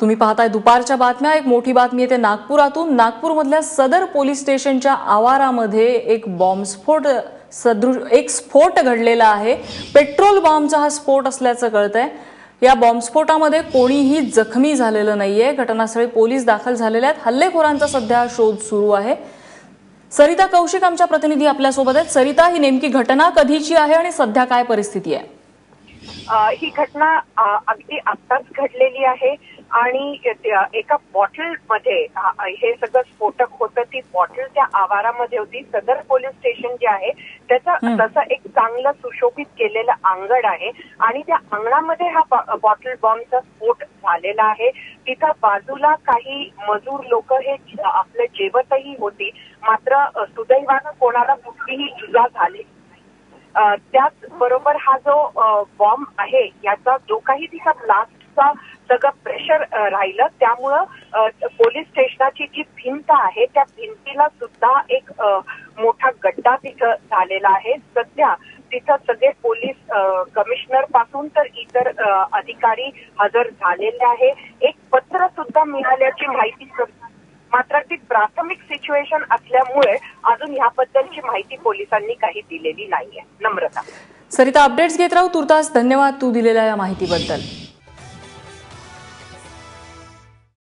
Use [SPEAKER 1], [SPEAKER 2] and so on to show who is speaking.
[SPEAKER 1] तुम्ही पाहताय दुपारच्या बातम्या. एक मोठी बातमी येते नागपुरातून. नागपूरमधल्या सदर पोलीस स्टेशनच्या आवारामध्ये एक बॉम्बस्फोट सदृश एक स्फोट घडलेला आहे. पेट्रोल बॉम्बचा हा स्फोट असल्याचं कळतंय. या बॉम्बस्फोटामध्ये कोणीही जखमी झालेलं नाहीये. घटनास्थळी पोलीस दाखल झालेले आहेत. हल्लेखोरांचा सध्या शोध सुरू आहे. सरिता कौशिक आमच्या प्रतिनिधी आपल्यासोबत आहेत. सरिता ही नेमकी घटना कधीची आहे आणि सध्या काय परिस्थिती आहे?
[SPEAKER 2] ही घटना अगदी आत्ताच घडलेली आहे आणि एका बॉटलमध्ये अ, हे सगळं स्फोटक होतं ती बॉटल त्या आवारामध्ये होती. सदर पोलीस स्टेशन जे आहे त्याचं तसं एक चांगलं सुशोभित केलेलं अंगण आहे आणि त्या अंगणामध्ये हा बॉटल बॉम्बचा स्फोट झालेला आहे. तिथं बाजूला काही मजूर लोक हे आपलं जेवतही होती. मात्र सुदैवानं कोणाला कुठलीही इजा झाली त्याच बरोबर हा जो बॉम्ब आहे याचा जो काही तिचा ब्लास्टचा सगळं प्रेशर राहिलं त्यामुळं पोलीस स्टेशनाची जी भिंत आहे त्या भिंतीला सुद्धा एक मोठा गड्डा तिथं झालेला आहे. सध्या तिथं सगळे पोलीस कमिशनरपासून तर इतर अधिकारी हजर झालेले आहे. एक पत्र सुद्धा मिळाल्याची माहिती मात्र ती प्राथमिक सिच्युएशन असल्यामुळे अजून याबद्दलची माहिती पोलिसांनी काही दिलेली नाहीये. नम्रता.
[SPEAKER 1] सरिता अपडेट्स घेत राहू तुर्तास धन्यवाद तू दिलेल्या या माहितीबद्दल.